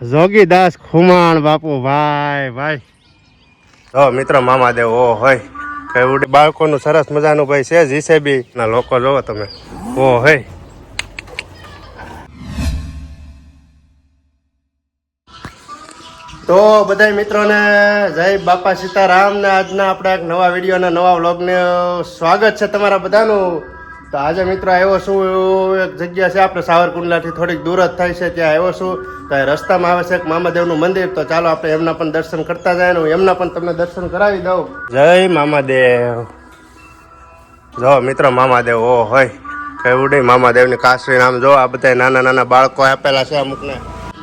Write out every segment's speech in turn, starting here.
જોગીદાસ ખુમાણ બાપુ, ભાઈ ભાઈ. તો મિત્રો મામાદેવ, ઓ હોય. કેવડી બાળકોનું સરસ મજાનું ભાઈ છે, જીસેબી. ના, લોકો જોવો તમે. ઓ હોય. તો બધા મિત્રોને જય બાપા સીતારામ ને આજના આપણા એક નવા વીડિયો નવા વ્લોગને સ્વાગત છે તમારા બધાનું. તો આજે મિત્રો આવ્યો છું એક જગ્યા છે, આપણે સાવરકુંડલાથી થોડીક દૂર જ થાય છે, ત્યાં આવ્યો છું. તો રસ્તામાં આવે છે એક મામાદેવનું મંદિર, તો ચાલો આપણે એમના પણ દર્શન કરતા જાય હું એમના પણ તમને દર્શન કરાવી દઉં. જય મામાદેવ. જો મિત્રો મામાદેવ, ઓ હોય. કેવડી મામાદેવની કાશવી નામ જો, આ બધા નાના નાના બાળકો આપેલા છે અમુકને.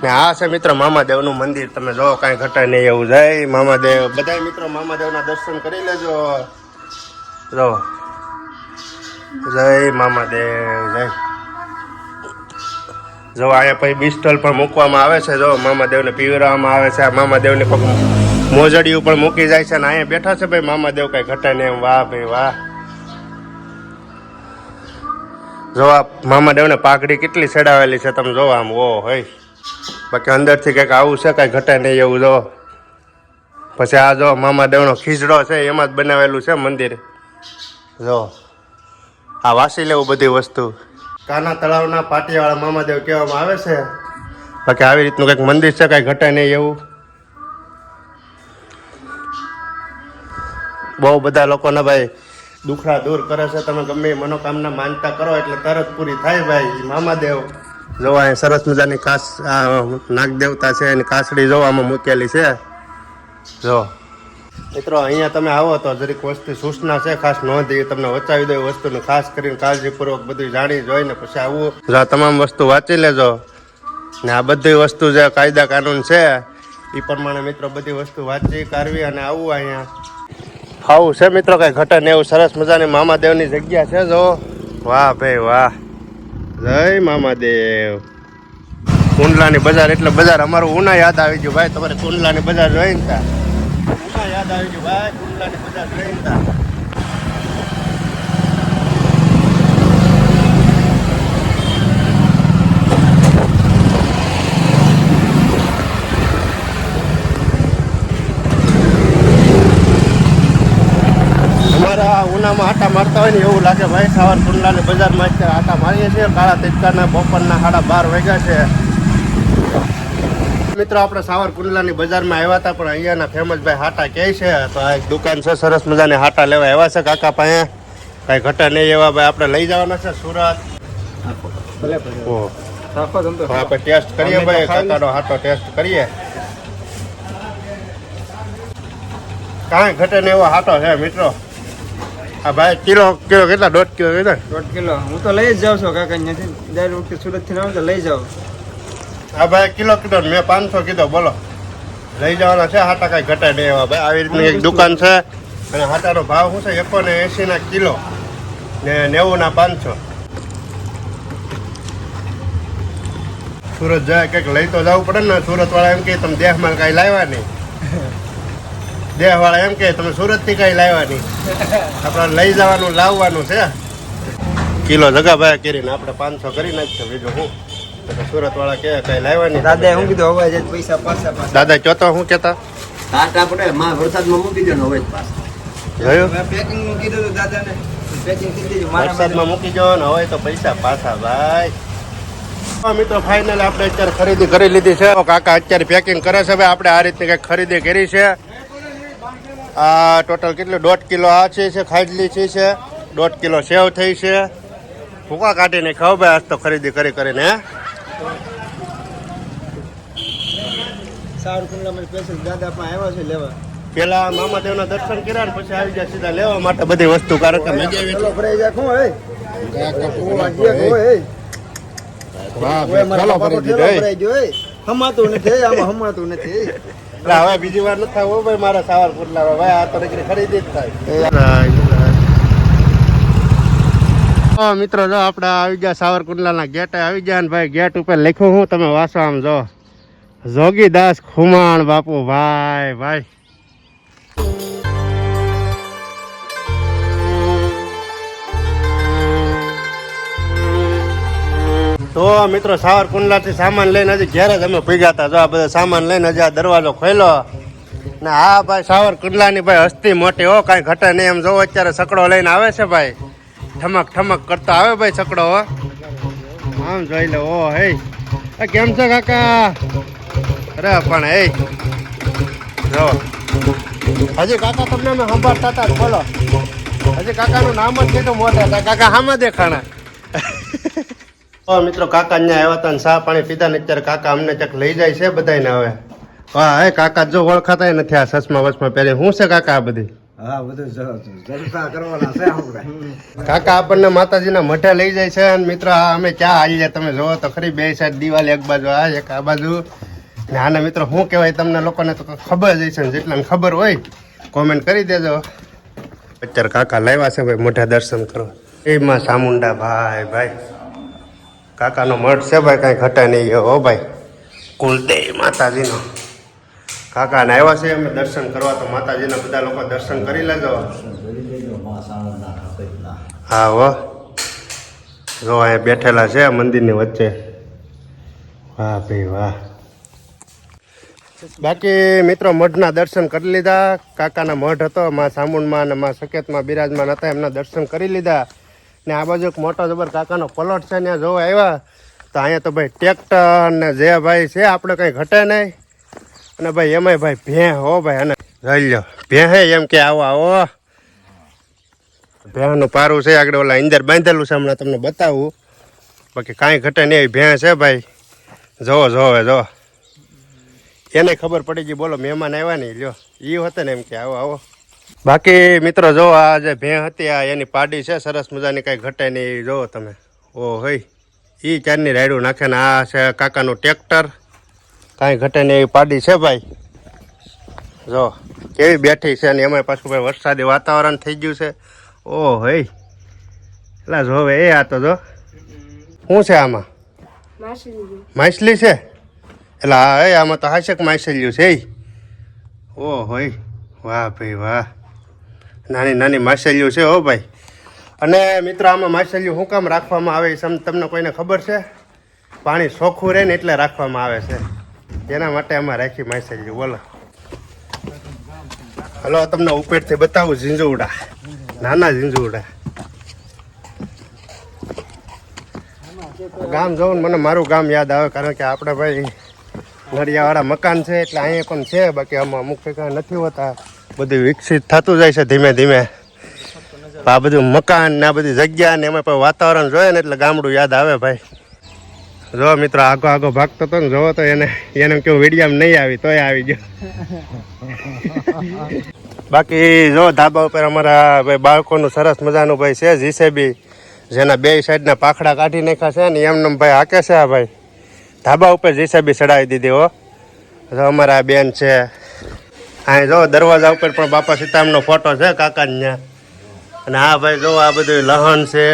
ને આ છે મિત્ર મામાદેવનું મંદિર, તમે જો કાંઈ ઘટે નહીં એવું. જય મામાદેવ. બધા મિત્રો મામાદેવના દર્શન કરી લેજો. જો જય મામાદેવ, જય. જો અહીંયા પછી બિસ્ટલ પણ મૂકવામાં આવે છે, જો મામાદેવને પીવરાવવામાં આવે છે મામાદેવને મોજડિયું પણ મૂકી જાય છે અને અહીંયા બેઠા છે ભાઈ મામાદેવ, કાંઈ ઘટે નહીં એમ, વાહ ભાઈ વાહ. જો આ મામાદેવને પાઘડી કેટલી ચડાવેલી છે તમે જોવા આમ, ઓ હોય બાકી અંદરથી કંઈક આવું છે, કાંઈ ઘટે નહીં એવું, જો. પછી આ જો મામાદેવનો ખીજડો છે, એમાં જ બનાવેલું છે મંદિર. જો. આ વાસી લેવું બધી વસ્તુ. કાના તળાવના પાટીવાળા મામાદેવ કહેવામાં આવે છે. બાકી આવી રીતનું કંઈક મંદિર છે કાંઈ ઘટે નહીં એવું? બહુ બધા લોકોના ભાઈ દુખડા દૂર કરે છે તમે ગમે મનોકામના માનતા કરો એટલે તરત પૂરી થાય ભાઈ મામાદેવ. જો અહીં સરસ મજાની કાસ આ નાગ દેવતા છે એની કાસડી જોવામાં મૂકેલી છે. જો. મિત્રો, અહીંયા તમે આવો તો જરીક વસ્તુ સૂચના છે, ખાસ નોંધ તમને વચાવી દો એ ખાસ કરીને કાળજીપૂર્વક બધું જાણી જોઈને પછી આવવું જો તમામ વસ્તુ વાંચી લેજો. ને આ બધી વસ્તુ જે કાયદા કાનૂન છે, એ પ્રમાણે મિત્રો બધી વસ્તુ વાંચી કરવી અને આવવું અહીંયા. આવું છે મિત્રો, કઈ ઘટન એવું સરસ મજાની મામાદેવની જગ્યા છે, જો. વાહ ભાઈ, વાહ. જય મામાદેવ. કુંડલાની બજાર, એટલે બજાર અમારું ઉના યાદ આવી ગયું. ભાઈ, તમારે કુંડલાની બજાર જોઈ ને તા ઉના યાદ આવી ને ઉનામાં આટા મારતા હોય ને એવું લાગે, ભાઈ સવાર કુંડલાની બજારમાં આટા મારીએ છીએ, કાળા તિટકાના બપોરના સાડા બાર વાગ્યા છે. મિત્રો આપણે સાવર કુંડલાની બજારમાં આવ્યા હતા પણ અહીંયાના ફેમસ ભાઈ હાટા કહે છે તો આ એક દુકાન છે સરસ મજાની હાટા લેવા આવ્યા છે કાકા પાસે. કાંઈ ઘટા નહીં એવા ભાઈ આપણે લઈ જવાના છે સુરત. આપણે ટેસ્ટ કરીએ ભાઈ કાકાનો હાટો ટેસ્ટ કરીએ. કાંઈ ઘટે નહીં એવો હાટો છે મિત્રો. આ ભાઈ કિલો કિલો કેટલા દોઢ કિલો કેટલા દોઢ કિલો. હું તો લઈ જ જાઉં છું કાકા અહીંયાથી. દર વખતે સુરતથી આવું તો લઈ જાઉં. આ ભાઈ, કિલો કીધો મેં પાંચસો કીધો, બોલો. લઈ જવાના છે, હાટા કાંઈ ઘટે નહીં એવા. ભાઈ, આવી રીતની એક દુકાન છે, અને હાટાનો ભાવ શું છે? એકો ને એંશીના કિલો ને નેવુંના પાંચસો. સુરત જાય કંઈક લઈ તો જવું પડે ને સુરત વાળા એમ કે તમે દેહમાં કાંઈ લાવ્યા નહીં. દેહ વાળા એમ કે તમે સુરતથી કઈ લાવ્યા નહીં. આપણે લઈ જવાનું, લાવવાનું છે. કિલો જગા ભાઈ, કરીને આપણે પાંચસો કરી નાખશે બીજું હું સુરત વાળા કે કઈ લાવ્યા નહીં? દાદાએ હું કીધું? હવે પૈસા પાછા પાછા. દાદા કયો હું કેતા હાટ આપણે માં વરસાદમાં મૂકી દો ને હવે જ પેકિંગનું કીધું હતું દાદાને. પેકિંગ કરી દેજો વરસાદમાં મૂકી દો ને હવે તો પૈસા પાછા ભાઈ. હા મિત્રો ફાઇનલ આપણે અત્યારે ખરીદી કરી લીધી છે. કાકા અત્યારે પેકિંગ કરે છે. ભાઈ આપણે આ રીતની કંઈક ખરીદી કરી છે. આ ટોટલ કેટલું? દોઢ કિલો આ છે છે ખાજલી છે છે. દોઢ કિલો સેવ થઈ છે. ભૂકા કાઢીને ખાવ ભાઈ. આજ તો ખરીદી કરી કરીને હે સારું સ્પેશિયલ દાદા પણ આવ્યા છે લેવા. પેલા મામાદેવના દર્શન કર્યા ને પછી આવી ગયા સીધા લેવા માટે બધી વસ્તુ કારણ કે મજા આવી ભરાઈ જાય કોણ હે ઓવા જે હોય હે વાહ ઓય મારા ચલો બાપા ફરી ઠેલો દીધો ભરાઈ ગયો હે હમાતું નથી આમાં હમાતું નથી એટલે હવે બીજી વાર નથી થવું ભાઈ મારા સાવર પુટલા ભાઈ આ તો ખરીદી જ થાય. મિત્રો જો આપણે આવી ગયા સાવરકુંડલાના ગેટે આવી ગયા ને ભાઈ, ગેટ ઉપર લખ્યું હું, તમે વાંચો આમ જો. જોગીદાસ ખુમાણ બાપુ, ભાઈ ભાઈ. તો મિત્રો સાવરકુંડલાથી સામાન લઈને હજી ઘેરે જ અમે ભેગા હતા. જો આ બધા સામાન લઈને હજી આ દરવાજો ખોલ્યો. ને આ ભાઈ સાવરકુંડલાની ભાઈ હસ્તી મોટી હો, કાંઈ ઘટે નહીં એમ જોવો અત્યારે સકડો લઈને આવે છે ભાઈ. ઠમક ઠમક કરતા આવે ભાઈ સકડો હો. આમ જોઈ લે ઓ હે કેમ છે કાકા? અરે, પણ હે જો. હજી કાકા તમને મેં સંભાળતા હતા, બોલો. હજી કાકાનું નામ જ કેટલું મોઢે હતા. કાકા હામાં દેખાણા. મિત્રો, કાકા અહીંયા આવ્યા હતા ચા પાણી પીધા ને અત્યારે કાકા અમને ક્યાંક લઈ જાય છે બધાને હવે. હા, હે, કાકા જો ઓળખાતા નથી આ સસમા વસમાં પહેરી શું છે કાકા આ બધી? હા, બધું જલસા કરવાના કાકા, આપણને માતાજીના મઠે લઈ જાય છે અને મિત્રો અમે ક્યાં હાલીએ તમે જોવો તો ખરી, બે સાઈડ દિવાલ એક બાજુ, આ એક આ બાજુ. ને આને મિત્રો, શું કહેવાય તમને લોકોને તો ખબર જ હશે જેટલાને ખબર હોય કોમેન્ટ કરી દેજો. અત્યારે કાકા લાવ્યા છે ભાઈ મોઢા દર્શન કરો એમાં ચામુંડા ભાઈ ભાઈ. કાકાનો મઠ છે ભાઈ, કાંઈ ઘટા નહીં. હો ભાઈ, કુલદેવ માતાજીનો. કાકાને આવ્યા છે અમે દર્શન કરવા તો માતાજીના બધા લોકો દર્શન કરી લેજો. હા હો. જો અહીંયા બેઠેલા છે મંદિરની વચ્ચે. વાહ ભાઈ વાહ. બાકી મિત્રો મઢના દર્શન કરી લીધા. કાકાના મઢ હતો માં સામુંડમાં અને માં સકેતમાં બિરાજમાન હતા એમના દર્શન કરી લીધા. ને આ બાજુ એક મોટો જબર કાકાનો પલોટ છે ત્યાં જોવા આવ્યા. તો અહીંયા તો ભાઈ ટ્રેક્ટર ને જે ભાઈ છે આપણે કંઈ ઘટે નહીં. અને ભાઈ, એમાંય ભાઈ ભે હો ભાઈ, અને જોઈ લો ભે હે એમ કે આવો આવો. ભેંનું પારું છે આગળ ઓલા અંદર બાંધેલું છે, હમણાં તમને બતાવું. બાકી કાંઈ ઘટે નહીં, એવી ભેં છે ભાઈ. જોવો જોવો જો એને ખબર પડી ગઈ, બોલો, મહેમાન આવ્યા નહીં, લ્યો. એ હોતે ને એમ કે, આવો આવો. બાકી મિત્રો જો આ જે ભેં હતી, આ એની પાડી છે, સરસ મજાની, કાંઈ ઘટે નહીં, જોવો તમે. ઓ હોય એ ચારની રાયડું નાખે ને આ છે કાકાનું ટ્રેક્ટર. કાંઈ ઘટે નહીં એવી પાડી છે ભાઈ. જો, કેવી બેઠી છે અને એમાં પાછું ભાઈ વરસાદી વાતાવરણ થઈ ગયું છે. ઓ, હઈ. એટલે જોવે એ આ તો જો. શું છે આમાં? માછલી છે. એટલે હા એ આમાં તો હાશક માછલીયું છે. ઓ હોય વાહ, ભાઈ, વાહ. નાની નાની માછલીયું છે, હો, ભાઈ. અને મિત્રો, આમાં માછલીઓ શું કામ રાખવામાં આવે છે તમને કોઈને ખબર છે? પાણી ચોખ્ખું રહે ને એટલે રાખવામાં આવે છે. તેના માટે આમાં રાખી માસેલી બોલો. હલો તમને ઉપેટથી બતાવું ઝીંઝુડા નાના ઝીંઝુડા ગામ જવું મને મારું ગામ યાદ આવે, કારણ કે આપણે ભાઈ નડિયાવાળા મકાન છે, એટલે અહીંયા પણ છે, બાકી આમાં અમુક ઠેકાણે નથી હોતા. બધું વિકસિત થતું જાય છે ધીમે ધીમે. આ બધું મકાન ને આ બધી જગ્યા ને એમાં પણ વાતાવરણ જોઈએ ને એટલે ગામડું યાદ આવે ભાઈ. જો મિત્રો આગો આગો ભાગતો હતો ને જોવો તો એને એને કેવું વિડીયામાં નહીં આવી, તોય આવી ગયો. બાકી જો ધાબા ઉપર અમારા ભાઈ બાળકોનું સરસ મજાનું ભાઈ છે જીસેબી જેના બે સાઈડના પાખડા કાઢી નાખ્યા છે ને એમને ભાઈ હાકે છે આ ભાઈ. ધાબા ઉપર જીસેબી ચડાવી દીધી હો. જો અમારા બેન છે. અહીં જો દરવાજા ઉપર પણ બાપા સીતામનો ફોટો છે, કાકાને. અને આ ભાઈ જો આ બધું લહણ છે.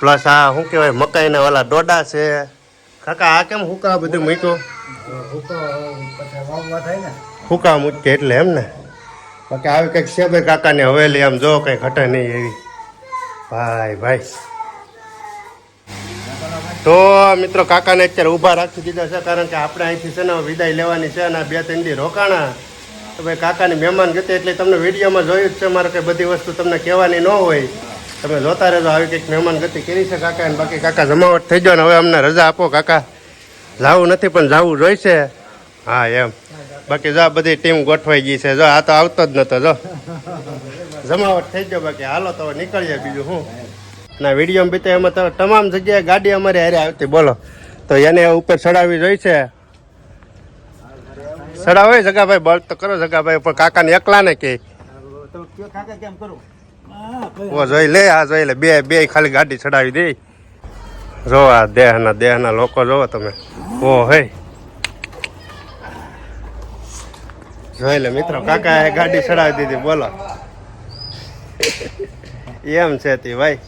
પ્લસ આ શું કહેવાય, મકાઈના ઓલા ડોડા છે. કાકા, આ કેમ હુકા બધું મૂક્યો? હુકા મૂકે એટલે એમ ને? બાકી આવી કંઈક છે ભાઈ કાકાની હવેલી, આમ જો કંઈ ઘટે નહીં એવી. ભાઈ ભાઈ. તો મિત્રો, કાકાને અત્યારે ઊભા રાખી દીધા છે, કારણ કે આપણે અહીંથી છે ને વિદાય લેવાની છે અને બે ત્રણ દી રોકાણા. તો ભાઈ કાકાની મહેમાન ગતિ એટલે તમને વિડીયોમાં જોયું જ છે, મારે કે બધી વસ્તુ તમને કહેવાની ન હોય. તમે જોતા રહેજો, આવી કંઈક મહેમાન ગતિ કરી છે કાકા, અને બાકી કાકા જમાવટ થઈ ગયો ને હવે અમને રજા આપો કાકા. જાવું નથી, પણ જાવું જોઈશે. હા, એમ. બાકી જો બધી ટીમ ગોઠવાઈ ગઈ છે. જો આ તો આવતો જ નતો, જો. જમાવટ થઈ ગયો, બાકી હાલો તો નીકળીએ બીજું શું ના વીડિયો બી તો એમાં તો તમામ જગ્યાએ ગાડી અમારે હારે આવતી, બોલો. તો એને ઉપર ચડાવવી જોઈ છે ચડાવે જગાભાઈ, બળ તો કરો જગાભાઈ, પણ કાકાને એકલા ને કે કાકા, કેમ કરું? ઓ જોઈ લે, આ જોઈ લે. બે બે ખાલી ગાડી ચડાવી દે. જો આ દેહના દેહના લોકો જોવો તમે. ઓ, હે. જોઈ લે મિત્રો કાકાએ ગાડી ચડાવી દીધી, બોલો. એમ છે તે ભાઈ.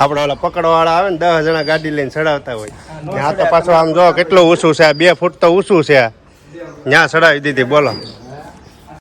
આપણે ઓલા પકડવાળા આવે ને, દસ જણા ગાડી લઈને ચડાવતા હોય. ત્યાં તો પાછો આમ જો કેટલું ઊંચું છે બે ફૂટ તો ઊંચું છે ત્યાં ચડાવી દીધી, બોલો.